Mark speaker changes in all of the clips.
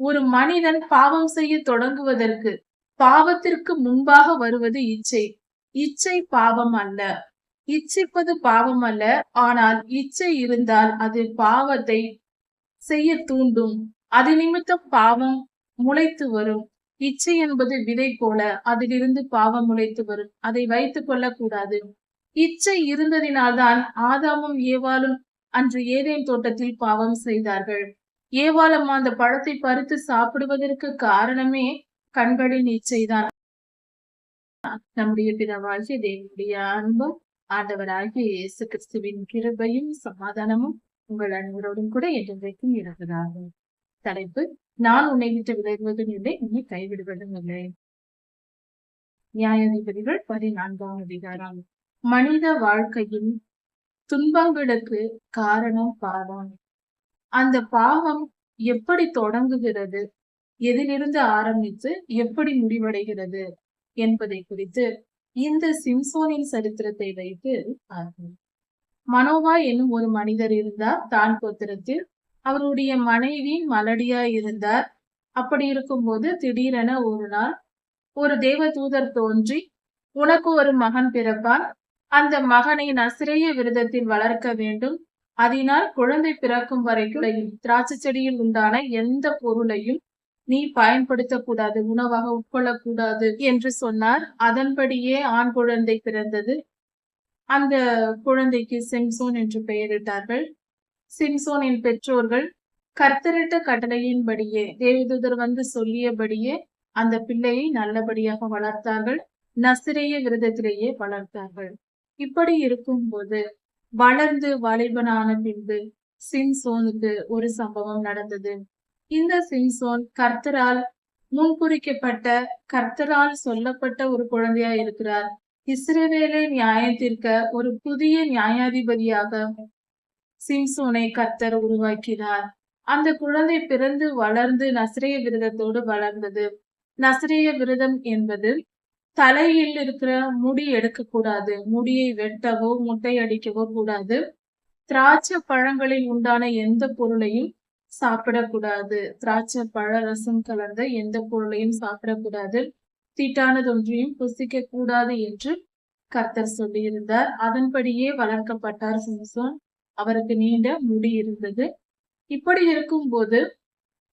Speaker 1: ஒரு மனிதன் பாவம் செய்ய தொடங்குவதற்கு பாவத்திற்கு முன்பாக வருவது இச்சை. இச்சை பாவம் அல்ல. இச்சிப்பது பாவம் அல்ல. ஆனால் இச்சை இருந்தால் அது பாவத்தை செய்ய தூண்டும். அது நிமித்தம் பாவம் முளைத்து வரும். இச்சை என்பது விதை போல அதிலிருந்து பாவம் முளைத்து வரும். அதை வைத்துக் கொள்ளக்கூடாது. இச்சை இருந்ததினால்தான் ஆதாமும் ஏவாலும் அன்று ஏதேன் தோட்டத்தில் பாவம் செய்தார்கள். ஏவாளம் அந்த பழத்தை பறித்து சாப்பிடுவதற்கு காரணமே கண்களின் இச்சைதான் நம்முடைய பிதாவாகிய தேவனுடைய அன்பும் ஆண்டவராகிய இயேசு கிறிஸ்துவின் கிருபையும் சமாதானமும் உங்கள் அனைவரோடும் கூட என்றைக்கும் இருப்பதாகும் தலைப்பு நான் உன்னை விட்டு விலகுவதும் இல்லை உன்னை கைவிடுவதும் இல்லை. நியாயாதிபதிகள் பதினான்காம் அதிகாரம். மனித வாழ்க்கையின் துன்பங்களுக்கு காரணம் பாவம். அந்த பாவம் எப்படி தொடங்குகிறது? எதிலிருந்து ஆரம்பித்து எப்படி முடிவடைகிறது என்பதை குறித்து இந்த சிம்சோனின் சரித்திரத்தை வைத்து பார்ப்போம். மனோவா என்னும் ஒரு மனிதர் இருந்தார். தான் கோத்திரத்தில் அவருடைய மனைவி மலடியா இருந்தார். அப்படி இருக்கும்போது திடீரென ஒரு நாள் ஒரு தேவ தூதர் தோன்றி உனக்கு ஒரு மகன் பிறப்பான். அந்த மகனை நசிரைய விரதத்தில் வளர்க்க வேண்டும். அதனால் குழந்தை பிறக்கும் வரைக்கும் திராட்சை செடியில் உண்டான எந்த பொருளையும் நீ பயன்படுத்தக்கூடாது உணவாக உட்கொள்ளக்கூடாது என்று சொன்னார். அதன்படியே ஆண் குழந்தை பிறந்தது. அந்த குழந்தைக்கு சிம்சோன் என்று பெயரிட்டார்கள். சிம்சோனின் பெற்றோர்கள் கர்த்தரிட்ட கட்டளையின்படியே தேவதூதர் வந்து சொல்லியபடியே அந்த பிள்ளையை நல்லபடியாக வளர்த்தார்கள். நசிரேய விரதத்திலேயே வளர்த்தார்கள். இப்படி இருக்கும்போது வளர்ந்து வாலிபனான பின்பு சிம்சோனுக்கு ஒரு சம்பவம் நடந்தது. இந்த சிம்சோன் கர்த்தரால் முன்குறிக்கப்பட்ட கர்த்தரால் சொல்லப்பட்ட ஒரு குழந்தையா இருக்கிறார். இஸ்ரேவேலை நியாயத்திற்க ஒரு புதிய நியாயாதிபதியாக சிம்சோனை கர்த்தர் உருவாக்கினார். அந்த குழந்தை பிறந்து வளர்ந்து நசிரிய விரதத்தோடு வளர்ந்தது. நசிரிய விரதம் என்பது தலையில் இருக்கிற முடி எடுக்கக்கூடாது. முடியை வெட்டவோ முட்டை அடிக்கவோ கூடாது. திராட்சை பழங்களில் உண்டான எந்த பொருளையும் சாப்பிடக்கூடாது. திராட்சை பழ ரசம் கலந்த எந்த பொருளையும் சாப்பிடக்கூடாது. தீட்டானதொன்றையும் புசிக்க கூடாது என்று கர்த்தர் சொல்லியிருந்தார். அதன்படியே வளர்க்கப்பட்டார் சிம்சோன். அவருக்கு நீண்ட முடி இருந்தது. இப்படி இருக்கும்போது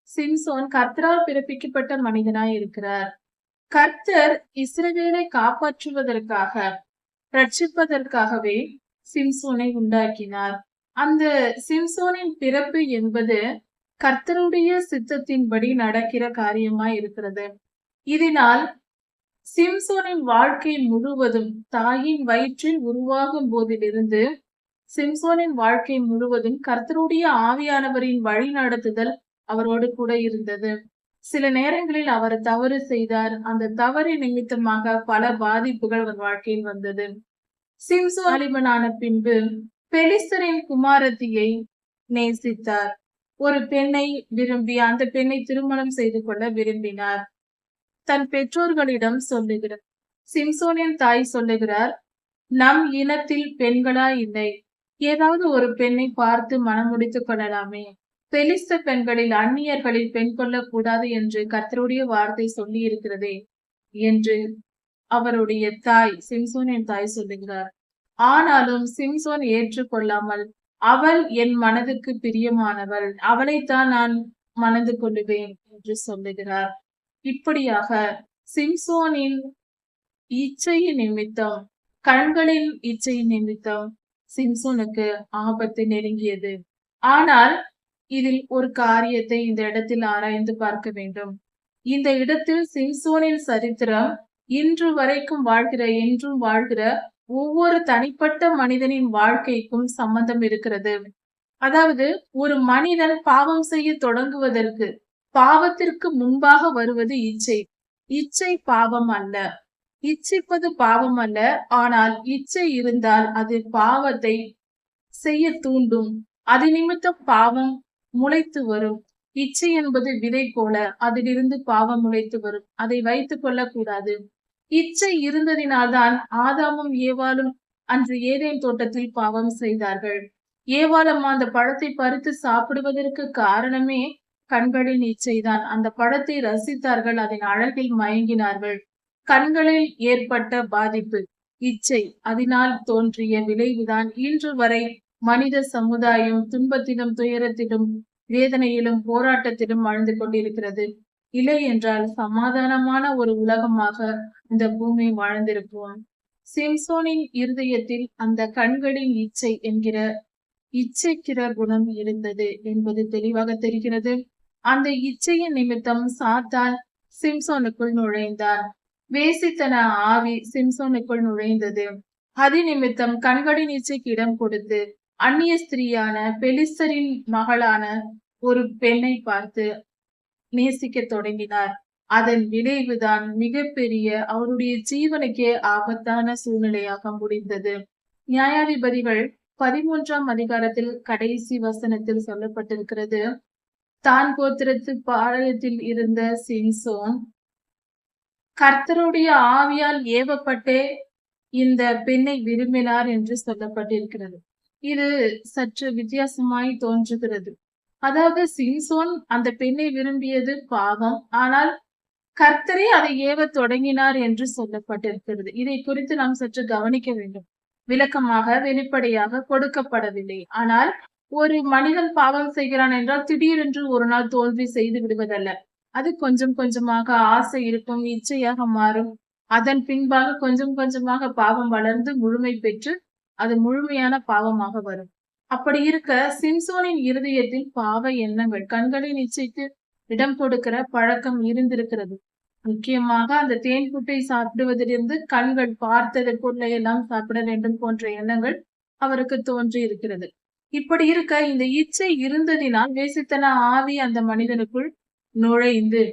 Speaker 1: சிம்சோன் கர்த்தரால் பிறப்பிக்கப்பட்ட மனிதனாய் இருக்கிறார். கர்த்தர் இஸ்ரவேலை காப்பாற்றுவதற்காக ரட்சிப்பதற்காகவே சிம்சோனை உண்டாக்கினார். அந்த சிம்சோனின் பிறப்பு என்பது கர்த்தருடைய சித்தத்தின்படி நடக்கிற காரியமாய் இருக்கிறது. இதனால் சிம்சோனின் வாழ்க்கை முழுவதும் தாயின் வயிற்றில் உருவாகும் போதிலிருந்து சிம்சோனின் வாழ்க்கை முழுவதும் கர்த்தருடைய ஆவியானவரின் வழிநடத்துதல் அவரோடு கூட இருந்தது. சில நேரங்களில் அவர் தவறு செய்தார். அந்த தவறு நிமித்தமாக பல பாதிப்புகள் அவர் வாழ்க்கையில் வந்தது. சிம்சோ அலிபனான பின்பு பெலிஸ்தரின் குமாரத்தியை நேசித்தார். ஒரு பெண்ணை விரும்பி அந்த பெண்ணை திருமணம் செய்து கொள்ள விரும்பினார். தன் பெற்றோர்களிடம் சொல்லுகிறார். சிம்சோனின் தாய் சொல்லுகிறார் நம் இனத்தில் பெண்களா இல்லை. ஏதாவது ஒரு பெண்ணை பார்த்து மனம் முடித்துக் கொள்ளலாமே. பெலிஸ்த பெண்களில் அந்நியர்களில் பெண் கொள்ளக் கூடாது என்று கர்த்தருடைய வார்த்தை சொல்லி இருக்கிறதே என்று அவருடைய தாய் சிம்சோனின் தாய் சொல்லுகிறார். ஆனாலும் சிம்சோன் ஏற்றுக்கொள்ளாமல் அவள் என் மனதுக்கு பிரியமானவள் அவளைத்தான் நான் மணந்து கொள்ளுவேன் என்று சொல்லுகிறார். இப்படியாக சிம்சோனின் இச்சையின் நிமித்தம் கண்களின் இச்சையின் நிமித்தம் சிம்சோனுக்கு ஆபத்து நெருங்கியது. ஆனால் இதில் ஒரு காரியத்தை இந்த இடத்தில் ஆராய்ந்து பார்க்க வேண்டும். இந்த இடத்தில் சிம்சோனின் சரித்திரம் இன்று வரைக்கும் வாழ்கிற என்றும் வாழ்கிற ஒவ்வொரு தனிப்பட்ட மனிதனின் வாழ்க்கைக்கும் சம்பந்தம் இருக்கிறது. அதாவது ஒரு மனிதன் பாவம் செய்ய தொடங்குவதற்கு பாவத்திற்கு முன்பாக வருவது இச்சை. இச்சை பாவம் அல்ல. இச்சிப்பது பாவம் அல்ல. ஆனால் இச்சை இருந்தால் அது பாவத்தை செய்ய தூண்டும். அது நிமித்தம் பாவம் முளைத்து வரும். இச்சை என்பது விதை போல அதிலிருந்து பாவம் முளைத்து வரும். அதை வைத்துக் கொள்ளக்கூடாது. இச்சை இருந்ததினால்தான் ஆதாமும் ஏவாளும் அன்று ஏதேன் தோட்டத்தில் பாவம் செய்தார்கள். ஏவாளம் அந்த பழத்தை பறித்து சாப்பிடுவதற்கு காரணமே கண்களின் இச்சைதான். அந்த படத்தை ரசித்தார்கள். அதன் அழகில் மயங்கினார்கள். கண்களில் ஏற்பட்ட பாதிப்பு இச்சை. அதனால் தோன்றிய விளைவுதான் இன்று வரை மனித சமுதாயம் துன்பத்திலும் துயரத்திலும் வேதனையிலும் போராட்டத்திலும் வாழ்ந்து கொண்டிருக்கிறது. இல்லை என்றால் சமாதானமான ஒரு உலகமாக இந்த பூமி வாழ்ந்திருப்போம் சிம்சோனின் இருதயத்தில் அந்த கண்களின் இச்சை என்கிற இச்சைக்கிற குணம் இருந்தது என்பது தெளிவாக தெரிகிறது. அந்த இச்சையின் நிமித்தம் சாத்தான் சிம்சோனுக்குள் நுழைந்தான் வேசித்தன ஆவி சிம்சோனுக்குள் நுழைந்தது. அதி நிமித்தம் கண்களின் இச்சைக்கு இடம் கொடுத்து அந்நிய ஸ்திரீயான பெலிஸ்தரின் மகளான ஒரு பெண்ணை பார்த்து நேசிக்க தொடங்கினார். அதன் விளைவுதான் மிகப்பெரிய அவருடைய ஜீவனுக்கே ஆபத்தான சூழ்நிலையாக முடிந்தது. நியாயாதிபதிகள் பதிமூன்றாம் அதிகாரத்தில் கடைசி வசனத்தில் சொல்லப்பட்டிருக்கிறது தான் கோத்திரத்து பாளையத்தில் இருந்த சின்சோன் கர்த்தருடைய ஆவியால் ஏவப்பட்டே இந்த பெண்ணை விரும்பினார் என்று சொல்லப்பட்டிருக்கிறது. இது சற்று வித்தியாசமாய் தோன்றுகிறது. அதாவது சிம்சோன் அந்த பெண்ணை விரும்பியது பாவம். ஆனால் கர்த்தரே அதை ஏவ தொடங்கினார் என்று சொல்லப்பட்டிருக்கிறது. இதை குறித்து நாம் சற்று கவனிக்க வேண்டும். விளக்கமாக வெளிப்படையாக கொடுக்கப்படவில்லை. ஆனால் ஒரு மனிதன் பாவம் செய்கிறான் என்றால் திடீரென்று ஒரு நாள் தோல்வி செய்து விடுவதல்ல. அது கொஞ்சம் கொஞ்சமாக ஆசை இருக்கும் இச்சையாக மாறும். அதன் பின்பாக கொஞ்சம் கொஞ்சமாக பாவம் வளர்ந்து முழுமை பெற்று அது முழுமையான பாவமாக வரும். அப்படி இருக்க சிம்சோனின் இருதயத்தில் பாவ எண்ணங்கள் கண்களின் இச்சைக்கு இடம் கொடுக்கிற பழக்கம் இருந்திருக்கிறது. முக்கியமாக அந்த தேன் புட்டை சாப்பிடுவதிலிருந்து கண்கள் பார்த்தது பொருளை எல்லாம் சாப்பிட வேண்டும் போன்ற எண்ணங்கள் அவருக்கு தோன்றி இருக்கிறது இப்படி இருக்க இந்த இச்சை இருந்ததினால் வேசித்தன ஆவி அந்த மனிதனுக்குள் நுழைந்து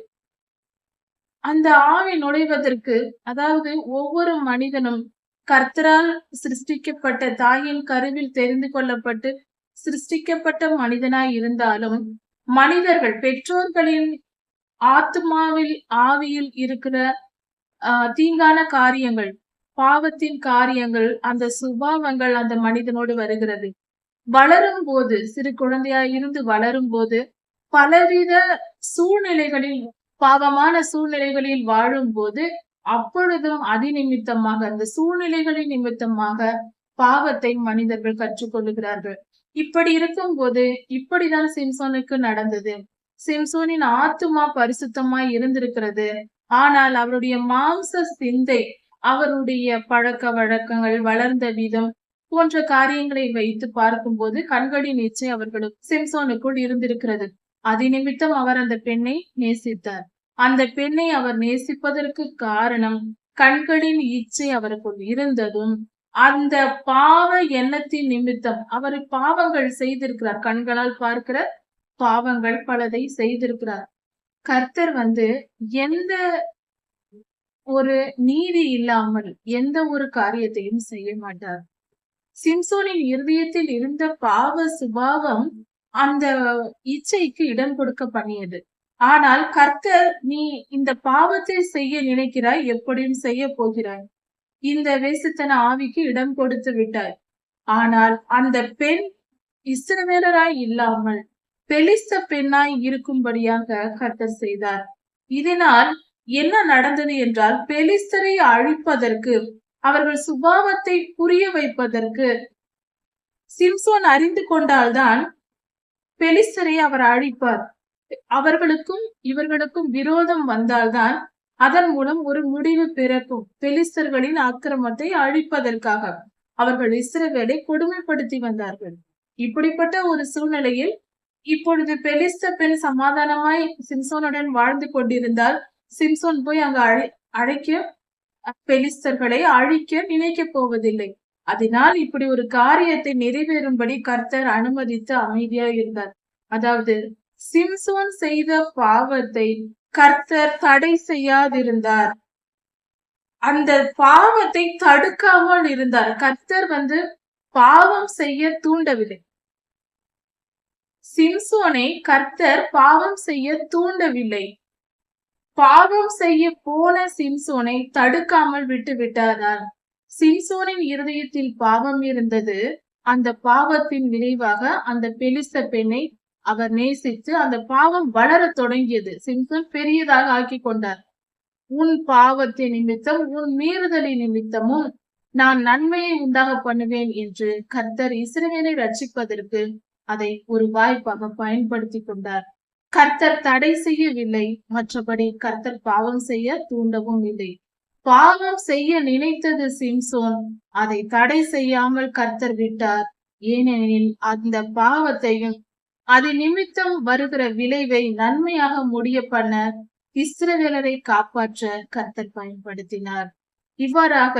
Speaker 1: அந்த ஆவி நுழைவதற்கு அதாவது ஒவ்வொரு மனிதனும் கர்த்தரால் சிருஷ்டிக்கப்பட்ட தாயின் கருவில் தெரிந்து கொள்ளப்பட்டு சிருஷ்டிக்கப்பட்ட மனிதனாய் இருந்தாலும் மனிதர்கள் பெற்றோர்களின் ஆத்மாவில் ஆவியில் இருக்கிற தீங்கான காரியங்கள் பாவத்தின் காரியங்கள் அந்த சுபாவங்கள் அந்த மனிதனோடு வருகிறது. வளரும் போது சிறு குழந்தையாய் இருந்து வளரும் போது பலவித சூழ்நிலைகளில் பாவமான சூழ்நிலைகளில் வாழும் போது அப்பொழுதும் அதிநிமித்தமாக அந்த சூழ்நிலைகளின் நிமித்தமாக பாவத்தை மனிதர்கள் கற்றுக்கொள்ளுகிறார்கள். இப்படி இருக்கும் போது இப்படிதான் சிம்சோனுக்கு நடந்தது. சிம்சோனின் ஆத்துமா பரிசுத்தமாய் இருந்திருக்கிறது. ஆனால் அவருடைய மாம்ச சிந்தை அவருடைய பழக்க வழக்கங்கள் வளர்ந்த விதம் போன்ற காரியங்களை வைத்து பார்க்கும்போது கண்களின் நீச்சை அவர்களுக்கு சிம்சோனுக்குள் இருந்திருக்கிறது. அது நிமித்தம் அவர் அந்த பெண்ணை நேசித்தார். அந்த பெண்ணை அவர் நேசிப்பதற்கு காரணம் கண்களின் இச்சை அவருக்குள் இருந்ததும் அந்த பாவ எண்ணத்தின் நிமித்தம் அவர் பாவங்கள் செய்திருக்கிறார். கண்களால் பார்க்கிற பாவங்கள் பலதை செய்திருக்கிறார். கர்த்தர் வந்து எந்த ஒரு நீதி இல்லாமல் எந்த ஒரு காரியத்தையும் செய்ய மாட்டார். சிம்சோனின் இருதயத்தில் இருந்த பாவ சுபாவம் அந்த இச்சைக்கு இடம் கொடுக்க பண்ணியது. ஆனால் கர்த்தர் நீ இந்த பாவத்தை செய்ய நினைக்கிறாய் எப்படியும் செய்ய போகிறாய். இந்த வேசித்தன ஆவிக்கு இடம் கொடுத்து விட்டாய். ஆனால் அந்த பெண் இஸ்ரவேலராய் இல்லாமல் பெலிஸ்த பெண்ணாய் இருக்கும்படியாக கர்த்தர் செய்தார். இதனால் என்ன நடந்தது என்றால் பெலிஸ்தரை அழிப்பதற்கு அவர்கள் சுபாவத்தை புரிய வைப்பதற்கு சிம்சோன் அறிந்து கொண்டால்தான் பெலிஸ்தரை அவர் அழிப்பார். அவர்களுக்கும் இவர்களுக்கும் விரோதம் வந்தால்தான் அதன் மூலம் ஒரு முடிவு பிறக்கும். பெலிஸ்தர்களின் ஆக்கிரமத்தை அழிப்பதற்காக அவர்கள் இஸ்ரவேலை கொடுமைப்படுத்தி வந்தார்கள். இப்படிப்பட்ட ஒரு சூழ்நிலையில் இப்பொழுது பெலிஸ்த பெண் சமாதானமாய் சிம்சோனுடன் வாழ்ந்து கொண்டிருந்தால் சிம்சோன் போய் அங்கு அழை அழைக்க பெலிஸ்தர்களை அழிக்க நினைக்கப் போவதில்லை. அதனால் இப்படி ஒரு காரியத்தை நிறைவேறும்படி கர்த்தர் அனுமதித்து அமைதியா இருந்தார். அதாவது சிம்சோன் செய்த பாவத்தை கர்த்தர் தடை செய்யாதிருந்தார். அந்த பாவத்தை தடுக்காமல் இருந்தார். கர்த்தர் வந்து பாவம் செய்ய தூண்டவில்லை. சிம்சோனை கர்த்தர் பாவம் செய்ய தூண்டவில்லை. பாவம் செய்ய போன சிம்சோனை தடுக்காமல் விட்டு விட்டாரார் சிம்சோனின் இருதயத்தில் பாவம் இருந்தது. அந்த பாவத்தின் விளைவாக அந்த பெலிஸ்த பெண்ணை அவர் நேசித்து அந்த பாவம் வளரத் தொடங்கியது. சிம்சன் பெரியதாக ஆக்கி கொண்டார் உன் பாவத்தின் நிமித்தம் உன் மீறுதலின் நிமித்தமும் நான் நன்மையை உண்டாக பண்ணுவேன் என்று கர்த்தர் இஸ்ரவேலை ரட்சிப்பதற்கு அதை ஒரு வாய்ப்பாக பயன்படுத்தி கொண்டார். கர்த்தர் தடை செய்யவில்லை. மற்றபடி கர்த்தர் பாவம் செய்ய தூண்டவும் இல்லை. பாவம் செய்ய நினைத்தது சிம்சோன். அதை தடை செய்யாமல் கர்த்தர் விட்டார். ஏனெனில் அந்த பாவத்தையும் அது நிமித்தம் வருகிற விளைவை நன்மையாக முடிய பண்ண இஸ்ரவேலரை காப்பாற்ற கர்த்தர் பயன்படுத்தினார். இவ்வாறாக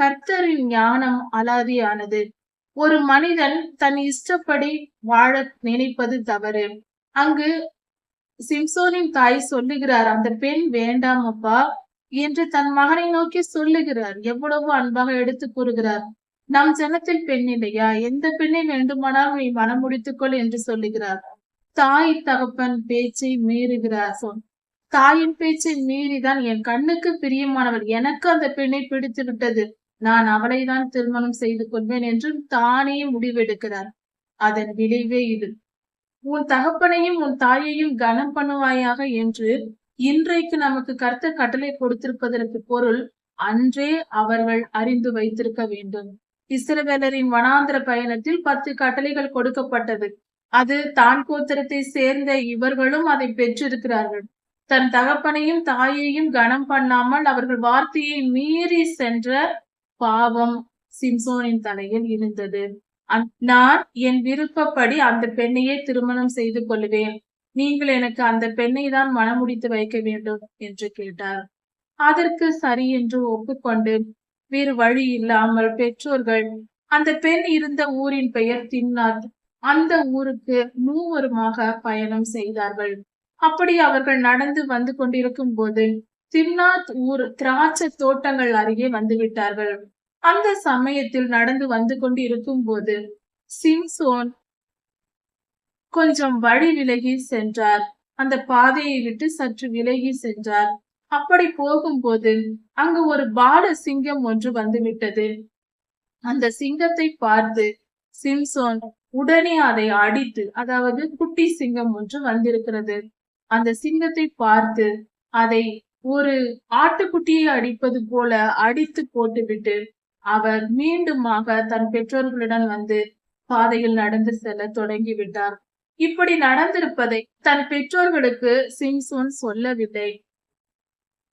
Speaker 1: கர்த்தரின் ஞானம் அலாதியானது. ஒரு மனிதன் தன் இஷ்டப்படி வாழ நினைப்பது தவறு. அங்கு சிம்சோனின் தாய் சொல்லுகிறார் அந்த பெண் வேண்டாம் அப்பா என்று தன் மகனை நோக்கி சொல்லுகிறார். எவ்வளவு அன்பாக எடுத்து கூறுகிறார். நம் ஜனத்தில் பெண் இல்லையா எந்த பெண்ணை வேண்டுமானாலும் நீ மனம் முடித்துக்கொள் என்று சொல்லுகிறார். தாய் தகப்பன் பேச்சை மீறுகிறார். சொல் தாயின் பேச்சை மீறிதான் என் கண்ணுக்கு பிரியமானவள் எனக்கு அந்த பெண்ணை பிடித்து விட்டது நான் அவளை தான் திருமணம் செய்து கொள்வேன் என்று தானே முடிவெடுக்கிறார். அதன் விளைவே இது. உன் தகப்பனையும் உன் தாயையும் கனம் பண்ணுவாயாக என்று இன்றைக்கு நமக்கு கருத்த கட்டளை கொடுத்திருப்பதற்கு பொருள் அன்றே அவர்கள் அறிந்து வைத்திருக்க வேண்டும். இஸ்ரவேலரின் வனாந்திர பயணத்தில் பத்து கட்டளைகள் கொடுக்கப்பட்டது. அது தான் கோத்திரத்தை சேர்ந்த இவர்களும் அதை பெற்றிருக்கிறார்கள். தன் தகப்பனையும் தாயையும் கனம் பண்ணாமல் அவர்கள் வார்த்தையை மீறி சென்ற பாவம் சிம்சோனின் தலையில் இருந்தது. நான் என் விருப்பப்படி அந்த பெண்ணையே திருமணம் செய்து கொள்வேன். நீங்கள் எனக்கு அந்த பெண்ணை தான் மனமுடித்து வைக்க வேண்டும் என்று கேட்டார். அதற்கு சரி என்று ஒப்புக்கொண்டு வேறு வழி இல்லாமல் பெற்றோர்கள் அந்த பெண் இருந்த ஊரின் பெயர் தின்னாத் அந்த ஊருக்கு மூவருமாக பயணம் செய்தார்கள். அப்படி அவர்கள் நடந்து வந்து கொண்டிருக்கும் போது திம்னாத் ஊர் திராட்சை தோட்டங்கள் அருகே வந்து விட்டார்கள். அந்த சமயத்தில் நடந்து வந்து கொண்டு இருக்கும் போது சிம்சோன் கொஞ்சம் வழி விலகி சென்றார். அந்த பாதையை விட்டு சற்று விலகி சென்றார். அப்படி போகும்போது அங்கு ஒரு பால சிங்கம் ஒன்று வந்துவிட்டது. அந்த சிங்கத்தை பார்த்து சிம்சோன் உடனே அதை அடித்து அதாவது குட்டி சிங்கம் ஒன்று வந்திருக்கிறது. அந்த சிங்கத்தை பார்த்து அதை ஒரு ஆட்டுக்குட்டியை அடிப்பது போல அடித்து போட்டுவிட்டு அவர் மீண்டுமாக தன் பெற்றோர்களுடன் வந்து பாதையில் நடந்து செல்ல தொடங்கி விட்டார் இப்படி நடந்திருப்பதை தன் பெற்றோர்களுக்கு சிம்சோன் சொல்லவில்லை.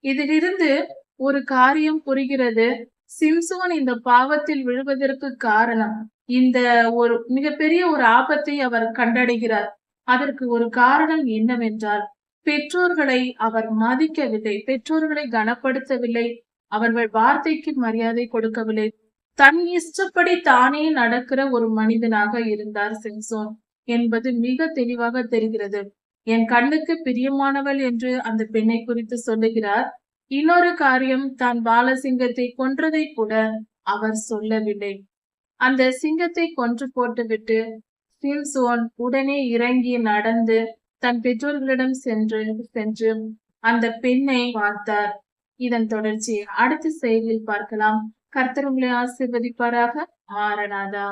Speaker 1: இதிலிருந்து ஒரு காரியம் புரிகிறது. சிம்சோன் இந்த பாவத்தில் விழுவதற்கு காரணம். இந்த ஒரு மிகப்பெரிய ஒரு ஆபத்தை அவர் கண்டடைகிறார். அதற்கு ஒரு காரணம் என்னவென்றால் பெற்றோர்களை அவர் மதிக்கவில்லை. பெற்றோர்களை கனப்படுத்தவில்லை. அவர்கள் வார்த்தைக்கு மரியாதை கொடுக்கவில்லை. தன் இஷ்டப்படி தானே நடக்கிற ஒரு மனிதனாக இருந்தார் சிம்சோன் என்பது மிக தெளிவாக தெரிகிறது. என் கண்ணுக்கு பிரியமானவள் என்று அந்த பெண்ணை குறித்து சொல்லுகிறார். இன்னொரு காரியம் தான் பாலசிங்கத்தை கொன்றதை கூட அவர் சொல்லவில்லை. அந்த சிங்கத்தை கொன்று போட்டுவிட்டு சிம்சோன் உடனே இறங்கி நடந்து தன் பெற்றோர்களிடம் சென்று சென்று அந்த பெண்ணை பார்த்தார். இதன் தொடர்ச்சி அடுத்த செய்தியில் பார்க்கலாம். கர்த்தர் உங்களை ஆசிர்வதிப்பாராக. ஆரணாதா